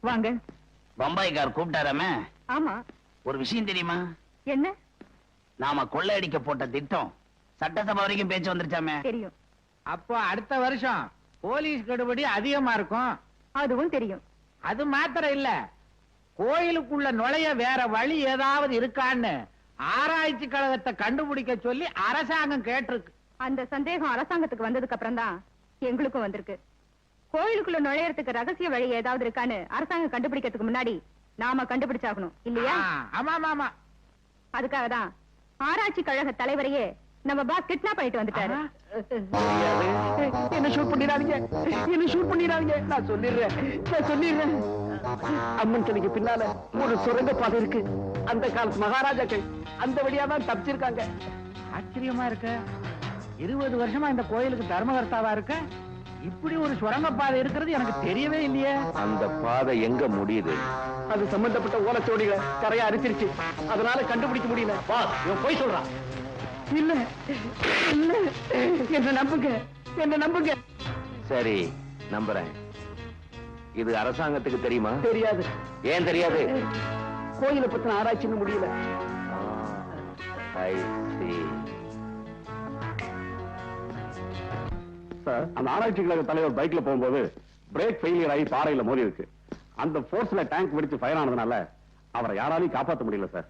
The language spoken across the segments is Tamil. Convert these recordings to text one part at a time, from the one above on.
வாங்க. பம்பாய்க்கார் கூப்பிட்டாராமே? ஆமா. ஒரு விஷயம் தெரியுமா? என்ன? நாம கொள்ளையடிக்க போட்ட திட்டம் சட்டசபை வரைக்கும் பேச்சு வந்துருச்சாமே? தெரியும். அப்போ அடுத்த வருஷம் போலீஸ் கெடுபடி அதிகமா இருக்கும். அதுவும் தெரியும். அது மாத்திரம் இல்ல. கோயிலுக்குள்ள நுழைய வேற வழி ஏதாவது இருக்கான்னு ஆராய்ச்சி கழகத்தை கண்டுபிடிக்க சொல்லி அரசாங்கம் கேட்டிருக்கு. அந்த சந்தேகம் அரசாங்கத்துக்கு வந்ததுக்கு அப்புறம் தான் எங்களுக்கும் வந்திருக்கு. கோயிலுக்குள்ள நுழையறதுக்கு ரகசிய வழி ஏதாவது இருக்கான்னு அரசாங்கம் கண்டுபிடிக்கிறதுக்கு முன்னாடி நாம கண்டுபிடிச்சாகணும் இல்லையா? ஆமா ஆமா அதுக்காக தான் ஆராய்ச்சி கழக தலைவரையே நம்ம பாஸ் கிட்னாப் பண்ணிட்டு வந்துட்டாரு. என்ன ஷூட் பண்ணிடாதீங்க. என்ன ஷூட் பண்ணிடாதீங்க. நான் சொல்லிடுறேன். நான் சொல்லிடுறேன். அம்மன் சிலைக்கு பின்னால ஒரு சுரங்க பாதை இருக்கு. அந்த காலத்து மகாராஜாக்கள் அந்த வழியா தான் தப்பிச்சிருக்காங்க. ஆச்சரியமா இருக்க. இருபது வருஷமா இந்த கோயிலுக்கு தர்மகர்த்தாவா இருக்க? இப்படி ஒரு சுரங்கப்பாதை இருக்கிறது எனக்கு தெரியவே இல்லையே. அந்த பாதை எங்க முடியுது? அது சம்பந்தப்பட்ட ஓலச்சோடிகளை கரையா அரிச்சிருச்சு. அதனால கண்டுபிடிக்க முடியல. பாஸ் இவன் போய் சொல்றான். இல்ல இல்ல. என்ன நம்புங்க என்ன நம்புங்க. சரி நம்புறேன். இது அரசாங்கத்துக்கு தெரியுமா? தெரியாது. ஏன் தெரியாது? கோயிலை பத்தின ஆராய்ச்சின்னு முடியல. சார் அந்த ஆராய்ச்சி கழக தலைவர் பைக்ல போகும்போது பிரேக் ஃபெயிலியர் ஆகி பாறையில மோதி இருக்கு. அந்த போர்ஸ்ல டேங்க் வெடிச்சு ஃபயர் ஆனதுனால அவரை யாராலையும் காப்பாத்த முடியல சார்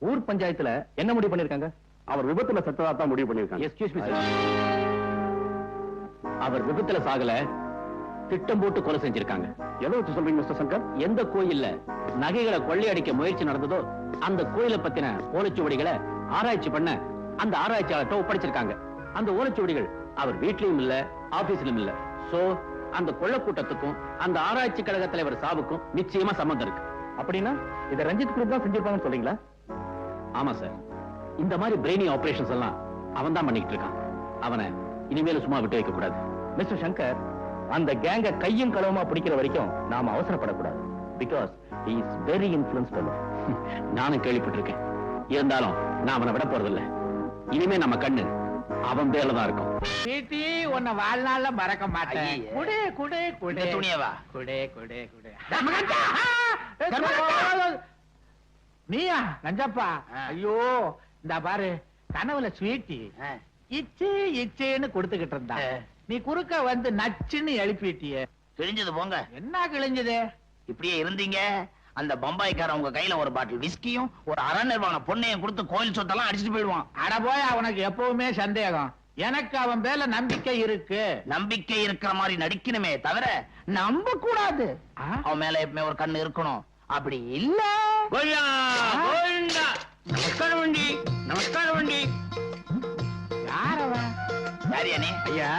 ஊர் பஞ்சாயத்துல என்ன முடிவு பண்ணிருக்காங்க? அவர் விபத்துல செத்ததா தான் முடிவு பண்ணிருக்காங்க. மீ அவர் விபத்துல சாகல திட்டம் போட்டு கொலை செஞ்சிருக்காங்க. எதை வச்சு சொல்றீங்க மிஸ்டர் சங்கர்? எந்த கோயில்ல நகைகளை கொள்ளையடிக்க முயற்சி நடந்ததோ அந்த கோயிலை பத்தின ஓலைச்சுவடிகளை ஆராய்ச்சி பண்ண அந்த ஆராய்ச்சியாளர்கிட்ட ஒப்படைச்சிருக்காங்க. அந்த ஓலைச்சுவடிகள் அவர் வீட்லயும் இல்ல ஆபீஸ்லயும் இல்ல. சோ அந்த கொள்ள கூட்டத்துக்கும் அந்த ஆராய்ச்சி கழக தலைவர் சாவுக்கும் நிச்சயமா சம்பந்தம் இருக்கு. அப்படின்னா இத ரஞ்சித் குரூப் தான் செஞ்சிருப்பாங்கன்னு சொல்றீங்களா? ஆமா சார். இந்த மாதிரி பிரெயினி ஆபரேஷன்ஸ் எல்லாம் அவன் தான் பண்ணிக்கிட்டு இருக்கான். அவனை இனிமேல சும்மா விட்டு வைக்க கூடாது. மிஸ்டர் சங்கர் அந்த கேங்க கையும் களவுமா பிடிக்கிற வரைக்கும் நாம அவசரப்படக்கூடாது. பிகாஸ் இஸ் வெரி இன்ஃபுளுன்ஸ் நானும் கேள்விப்பட்டிருக்கேன். இருந்தாலும் நான் அவனை விட போறதில்ல. இனிமே நம்ம கண்ணு அவன் பேர்ல தான் இருக்கும். சீட்டி உன்னை வாழ்நாள்ல மறக்க மாட்டேன். குடு குடு குடு இந்த துணியவா? குடு குடு குடு தர்மகர்த்தா! தர்மகர்த்தா! நீயா நஞ்சப்பா. ஐயோ இந்த பாரு கனவுல ஸ்வீட்டி. இச்சு இச்சேன்னு கொடுத்துக்கிட்டு இருந்தா. நீ குறுக்க வந்து நச்சுன்னு எழுப்பிட்டியே தெரிஞ்சது போங்க என்ன கிழிஞ்சது இப்படியே இருந்தீங்க அந்த பம்பாய்க்காரன் உங்க கையில ஒரு பாட்டில் விஸ்கியும் ஒரு அரை நிர்வாண பொண்ணையும் கொடுத்து கோயில் சொத்தெல்லாம் அடிச்சிட்டு போயிடுவான் அட போய் அவனுக்கு எப்பவுமே சந்தேகம் எனக்கு அவன் பேர்ல நம்பிக்கை இருக்கு. நம்பிக்கை இருக்கிற மாதிரி நடிக்கணுமே தவிர நம்ப கூடாது? அவன் மேல எப்பவுமே ஒரு கண்ணு இருக்கணும். அப்படி இல்ல. நமஸ்காரம் வண்டி நமஸ்காரம் வண்டி. ஐயா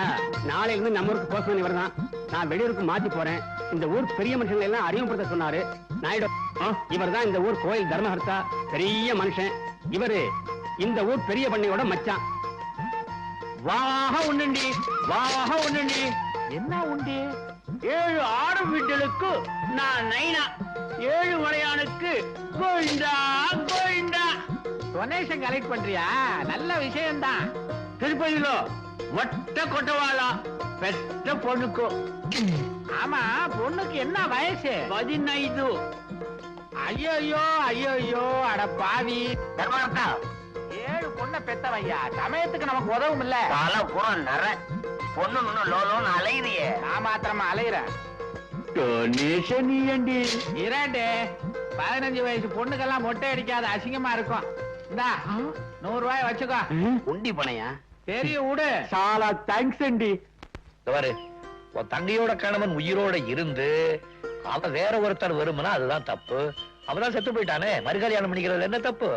நாளைல இருந்து நம்ம ஊருக்கு போஸ்ட்மேன் இவர் தான் நான் வெளியூருக்கு மாத்தி போறேன். இந்த ஊர் பெரிய மனுஷங்களை எல்லாம் அறிமுகப்படுத்த சொன்னாரு. நாயுடு இவர் தான் இந்த ஊர் கோயில் தர்மஹர்த்தா பெரிய மனுஷன். இவரு இந்த ஊர் பெரிய பண்ணையோட மச்சான். வாக உண்டுண்டி வாக உண்டுண்டி என்ன உண்டி? ஏழு ஆடு வீட்டலுக்கு நான் நைனா. ஏழு மலையானுக்கு கோயிந்தா கோயிந்தா டொனேஷன் கலெக்ட் பண்றியா? நல்ல விஷயம்தான். திருப்பதியிலோ மொட்டை கொட்டவாளா? பெற்ற பொண்ணுக்கு. ஆமா பொண்ணுக்கு என்ன வயசு? பதினைந்து. ஐயோ ஐயோ அட பாவி. தர்மகர்த்தா ஏழு பொண்ணை பெத்தவையா? சமயத்துக்கு நமக்கு உதவும் இல்ல தலை பூரா நர. பொண்ணு இன்னும் லோலோன்னு அலையுறியே நான் மாத்திரமா அலையிறேன். டொனேஷன் பதினஞ்சு வயசு பொண்ணுக்கெல்லாம் மொட்டை அடிக்காத அசிங்கமா இருக்கும். இந்தா நூறு ரூபாய் வச்சுக்கோ. உண்டி பணையா பெரிய ஊடு சாலா தேங்க்ஸ் அண்டி பாரு தங்கையோட கணவன் உயிரோட இருந்து அவன் வேற ஒருத்தர் வருமுன்னா அதுதான் தப்பு. அவதான் செத்து போயிட்டானே மறுகல்யாணம் பண்ணிக்கிறதுல என்ன தப்பு?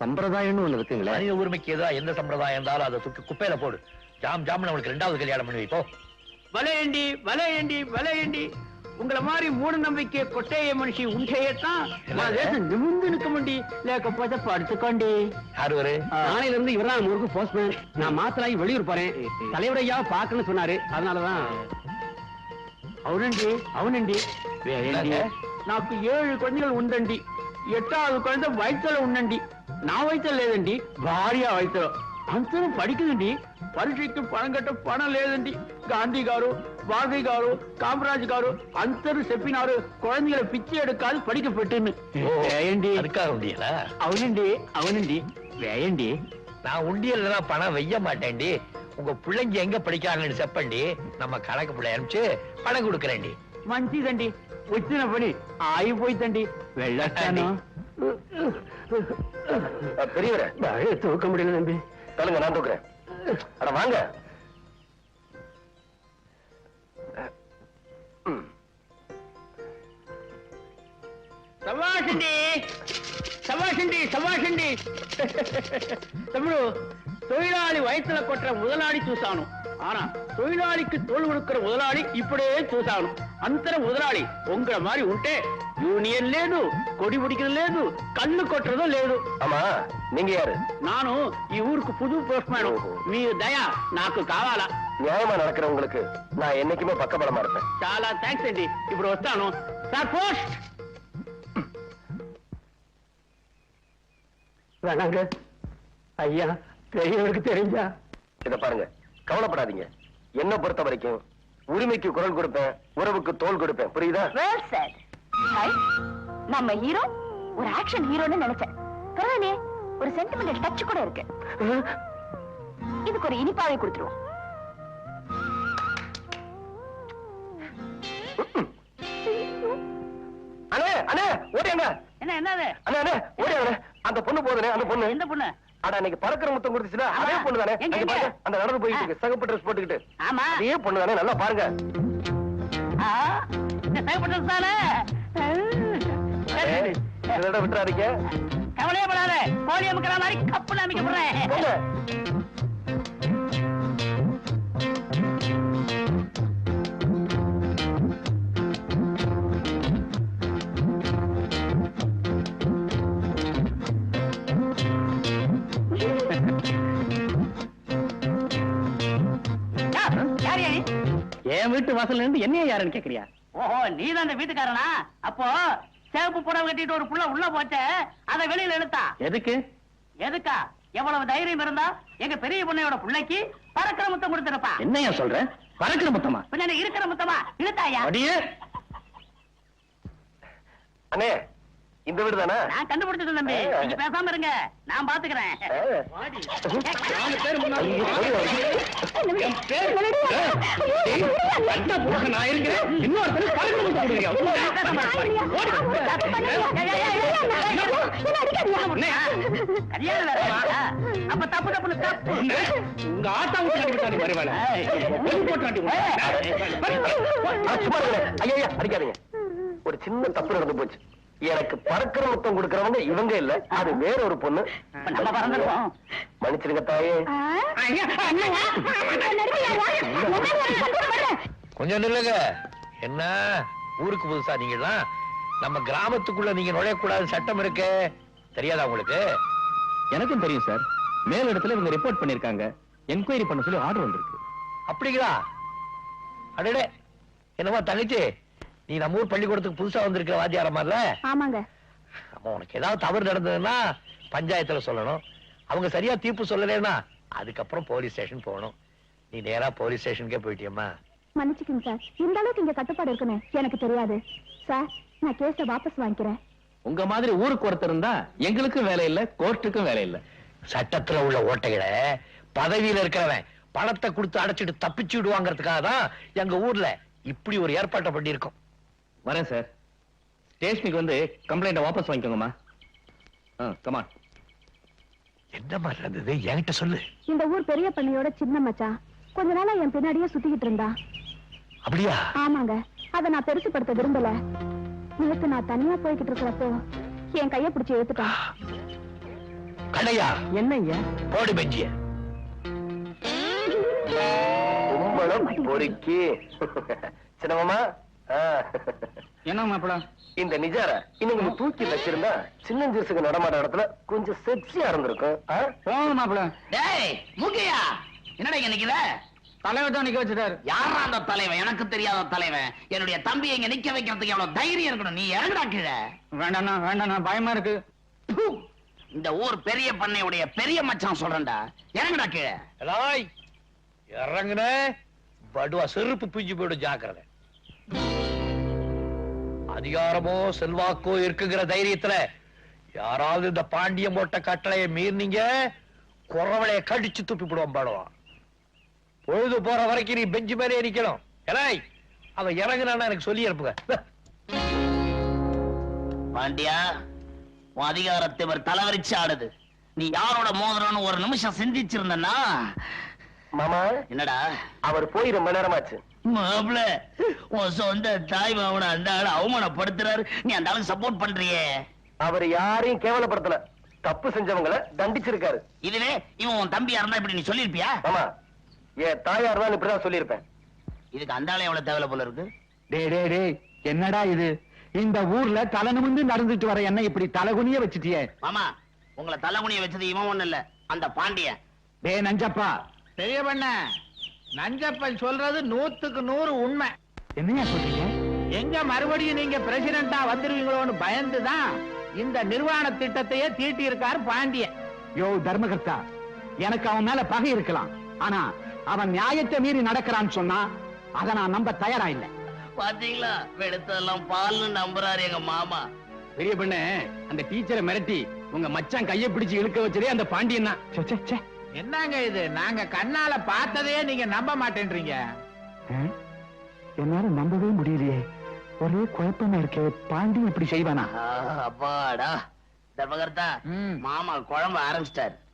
சம்பிரதாயம்னு ஒண்ணு இருக்குங்களே. மனித உரிமைக்கு எதா எந்த சம்பிரதாயம் இருந்தாலும் அதை தூக்கி குப்பையில போடு. ஜாம் ஜாம் நம்மளுக்கு ரெண்டாவது கல்யாணம் பண்ணி வைப்போ வலையண்டி வலையண்டி வலையண்டி உங்களை மாதிரி மூட நம்பிக்கை கொட்டைய மனுஷி உண்டையத்தான் நான் தேசம் நிமிந்து நிக்க முடி லேக்கப்போத படுத்துக்கோண்டி யாரு ஒரு நாளையில இருந்து இவரால் முருக்கு போஸ்ட்மேன் நான் மாத்தலாகி வெளியூர் போறேன். தலைவரையா பாக்கணும்னு சொன்னாரு. அதனாலதான். அவனண்டி அவனண்டி. నాకు ஏழு குழந்தைகள் ఉండండి எட்டாவது குழந்தை வயிற்றுல ఉండండి నా వైద్యం లేదండి భార్య వైద్యం అందరం పడికిందండి పరీక్షకి పణం కట్ట పణం లేదండి గాంధీ గారు பாரதி காரு காமராஜ் காரு அந்தரு செப்பினாரு குழந்தைகளை பிச்சை எடுக்காது படிக்க பெட்டுன்னு வேயண்டி அதுக்காக உண்டியல? அவனண்டி அவனண்டி. வேயண்டி நான் உண்டியல்லாம் பணம் வெய்ய மாட்டேன்டி. உங்க பிள்ளைங்க எங்க படிக்கிறாங்கன்னு செப்பண்டி. వచ్చిన పని ఆగిపోయిందండి వెళ్ళొస్తాను பெரியவரே. தூக்க முடியல நம்பி தலுங்க நான் தூக்குறேன். அட வாங்க. சவாசண்டி சவாசண்டி சவாசண்டி தமிழு தொழிலாளி வயசுல கொட்டுற முதலாளி சூசானும் ஆனா தொழிலாளிக்கு தோல் கொடுக்கிற முதலாளி இப்படியே சூசானும் அந்த முதலாளி உங்களை மாதிரி உண்டே. யூனியன் லேடு కొడి పిడికిన లేదు కళ్ళు కొట్టడం లేదు ஆமா நீங்க யாரு నాను ఈ ఊరుకు పుదు పోస్ట్ మ్యాన్ మీ దయ నాకు కావాలా நியாயமா நடக்கிறவங்களுக்கு நான் என்னைக்குமே பக்கபலமா இருப்பேன் చాలా థ్యాంక్స్ అండి ఇప్పుడు వస్తాను సార్ పోస్ట్ வேணாங்க ஐயா பெரியவருக்கு தெரிஞ்சா இத பாருங்க கவலைப்படாதீங்க என்ன பொறுத்த வரைக்கும் உரிமைக்கு குரல் கொடுப்பேன் உறவுக்கு தோல் கொடுப்பேன் புரியுதா வெல் செட் ஹாய் நம்ம ஹீரோ ஒரு ஆக்ஷன் ஹீரோன்னு நினைச்சேன். பரவாயில்லையே ஒரு சென்டிமெண்டல் டச் கூட இருக்கு. இதுக்கு ஒரு இனிப்பாவை கொடுத்துருவோம். அண்ணே அண்ணே ஓடியாங்க என்ன என்னது அண்ணே அண்ணே ஓடியாங்க அந்த பொண்ணு போதுனே அந்த பொண்ணு. எந்த பொண்ணு? அட அன்னைக்கு பறக்கிற முத்தம் கொடுத்துச்சுல ஆமா. அதே பொண்ணு தானே அந்த நடந்து போயிட்டு இருக்கு. சிகப்பு ட்ரெஸ் போட்டுக்கிட்டு. ஆமா. அதே பொண்ணு தானே நல்லா பாருங்க. ஆ, இந்த செய்யப்பட்டது தானே? தடவை விட்டுறாதீங்க. கவலையே படாத. கோழி அமுக்கிற மாதிரி கப்புல அமைக்க போறேன் என் வீட்டு வாசல்ல இருந்து என்னைய யாருன்னு கேக்குறியா? ஓஹோ நீ தான் அந்த வீட்டுக்காரனா? அப்போ சேப்பு புடவை கட்டிட்டு ஒரு புள்ள உள்ள போச்ச அத வெளியில எடுத்தா எதுக்கு? எதுக்கா? எவ்வளவு தைரியம் இருந்தா எங்க பெரிய பொண்ணையோட பிள்ளைக்கு பறக்கிற முத்தம் கொடுத்திருப்பா. என்னையா சொல்ற? பறக்கிற மொத்தமா? பின்ன இருக்கிற முத்தமா? இழுத்தாயா? அடியே! அண்ணே இந்த வீடு தானே? நான் கண்டுபிடிச்சது தம்பி. நீங்க பேசாம இருங்க. நான் பாத்துக்கிறேன். நான் இருக்கிறேன்? அப்ப தப்பு தப்புன்னு தப்பு. உங்க ஆத்தா விட்டு அடிக்காதீங்க. ஒரு சின்ன தப்பு நடந்து போச்சு. எனக்கு பறக்கிற முத்தம் கொடுக்கறவங்க இவங்க இல்ல. அது வேற ஒரு பொண்ணு. நம்ம பறந்துருவோம். மன்னிச்சிருங்க தாயே. கொஞ்சம் நில்லுங்க. என்ன? ஊருக்கு புதுசா நீங்கலாம் நம்ம கிராமத்துக்குள்ள நீங்க நுழையக்கூடாது சட்டம் இருக்கு. தெரியாதா உங்களுக்கு? எனக்கும் தெரியும் சார். மேல் இடத்துல இவங்க ரிப்போர்ட் பண்ணிருக்காங்க என்கொயரி பண்ண சொல்லி ஆர்டர் வந்திருக்கு. அப்படிங்களா? அடடே. என்னமா தங்கச்சி? நீ நம்ம ஊர் பள்ளிக்கூடத்துக்கு புதுசா வந்திருக்கிற வாத்தியார மாதிரில? ஆமாங்க. அப்ப உனக்கு ஏதாவது தவறு நடந்ததுன்னா பஞ்சாயத்துல சொல்லணும். அவங்க சரியா தீர்ப்பு சொல்லலைன்னா அதுக்கப்புறம் போலீஸ் ஸ்டேஷன் போகணும். நீ நேரா போலீஸ் ஸ்டேஷனுக்கே போயிட்டியம்மா. மன்னிச்சுக்கங்க சார். இந்த அளவுக்கு இங்க கட்டுப்பாடு இருக்குன்னு எனக்கு தெரியாது. சார் நான் கேஸ வாபஸ் வாங்கிக்கிறேன். உங்க மாதிரி ஊருக்கு ஒருத்தர் இருந்தா எங்களுக்கும் வேலை இல்ல கோர்ட்டுக்கும் வேலை இல்ல. சட்டத்துல உள்ள ஓட்டைகளை பதவியில இருக்கிறவன் பணத்தை கொடுத்து அடைச்சிட்டு தப்பிச்சு விடுவாங்கிறதுக்காக தான் எங்க ஊர்ல இப்படி ஒரு ஏற்பாட்டை பண்ணியிருக்கோம். வரேன் சார் ஸ்டேஷனுக்கு வந்து கம்ப்ளைண்ட வாபஸ் வாங்கிக்கோங்கம்மா கமான் என்ன மாதிரி இருந்தது என்கிட்ட சொல்லு இந்த ஊர் பெரிய பண்ணையோட சின்ன மச்சான் கொஞ்ச நாளா என் பின்னாடியே சுத்திக்கிட்டு இருந்தா அப்படியா ஆமாங்க அத நான் பெருசுப்படுத்த விரும்பல நேத்து நான் தனியா போய்கிட்டு இருக்கிறப்போ என் கைய பிடிச்சு இழுத்துட்டான் கடையா என்னய்யா போடு பெஞ்சிய பொறுக்கி சின்னமாமா ஆ. என்ன மாப்பிள? இந்த நிஜார? இன்னும் தூக்கி வச்சிருந்தா சின்னஞ்சிறுசுக்கு நடமாட்ட இடத்துல கொஞ்சம் செக்ஸியா இருந்திருக்கும். மாப்பிள. டேய் மூக்கையா என்னடா இங்க நிக்கிற? தலைவர் தான் நிக்க வச்சுட்டாரு. யாரா அந்த தலைவன்? எனக்கு தெரியாத தலைவன். என்னுடைய தம்பி இங்க நிக்க வைக்கிறதுக்கு எவ்வளவு தைரியம் இருக்கணும்? நீ இறங்குடா கீழே. வேண்டாண்ணா வேண்டாண்ணா பயமா இருக்கு. இந்த ஊர் பெரிய பண்ணையுடைய பெரிய மச்சான் சொல்றேன்டா. இறங்குடா கீழே. எலாய் இறங்குன. படுவா செருப்பு பிஞ்சு போயிடும் ஜாக்கிரதை. அதிகாரமோ செல்வாக்கோ இருக்குங்கிற தைரியத்துல யாராவது இந்த பாண்டியம் போட்ட கட்டளையை மீறினீங்க குறவளைய கடிச்சு துப்பி விடுவான் பாடுவான். பொழுது போற வரைக்கும் நீ பெஞ்சு மேலே நிக்கணும். ஏலாய் அவன் இறங்குனான்னு எனக்கு சொல்லி அனுப்புங்க. பாண்டியா உன் அதிகாரத்தை இவர் தலைவரிச்சு ஆடுது. நீ யாரோட மோதிரம்னு ஒரு நிமிஷம் சிந்திச்சிருந்தனா மாமா என்னடா? அவர் போய் ரொம்ப நேரமாச்சு. மாப்ள உன் சொந்த தாய் மாவன அந்த ஆளு அவமானப்படுத்துறாரு. நீ அந்த ஆளுக்கு சப்போர்ட் பண்றியே. அவர் யாரையும் கேவலப்படுத்தல. தப்பு செஞ்சவங்களை தண்டிச்சிருக்காரு. இதுவே இவன் உன் தம்பியா இருந்தா இப்படி நீ சொல்லிருப்பியா ஆமா. என் தாயார் தான் இப்படிதான் சொல்லியிருப்பேன். இதுக்கு அந்த ஆளு எவ்வளவு தேவையில்ல போல இருக்கு? டேய் டேய் டேய் என்னடா இது? இந்த ஊர்ல தலை நிமிர்ந்து நடந்துட்டு வர என்ன இப்படி தலைகுனிய வச்சுட்டியே? மாமா உங்களை தலைகுனிய வச்சது இவன் ஒண்ணு இல்ல அந்த பாண்டியன். டேய் நஞ்சப்பா. பெரிய பண்ண நஞ்சப்பன் சொல்றது நூத்துக்கு நூறு உண்மை. என்னையா சொல்றீங்க? எங்க மறுபடியும் நீங்க பிரசிடண்டா வந்துருவீங்களோன்னு பயந்துதான் இந்த நிர்வாண திட்டத்தையே தீட்டி இருக்காரு பாண்டியன். யோ தர்மகர்த்தா எனக்கு அவன் மேல பகை இருக்கலாம். ஆனா அவன் நியாயத்தை மீறி நடக்கிறான்னு சொன்னா அதை நான் நம்ப தயாரா இல்ல. பாத்தீங்களா? வெளுத்தெல்லாம் பால்னு நம்புறாரு எங்க மாமா. பெரிய பண்ண அந்த டீச்சரை மிரட்டி உங்க மச்சான் கையை பிடிச்சு இழுக்க வச்சதே அந்த பாண்டியன் தான். ச்சே, ச்சே, ச்சே. என்னங்க இது? நாங்க கண்ணால பார்த்ததையே நீங்க நம்ப மாட்டேன்றீங்க? என்னால நம்பவே முடியலையே. ஒரே குழப்பமா இருக்கே. பாண்டியன் இப்படி செய்வானா? அப்பாடா. தர்மகர்த்தா ம். மாமா குழம்பு ஆரம்பிச்சிட்டாரு.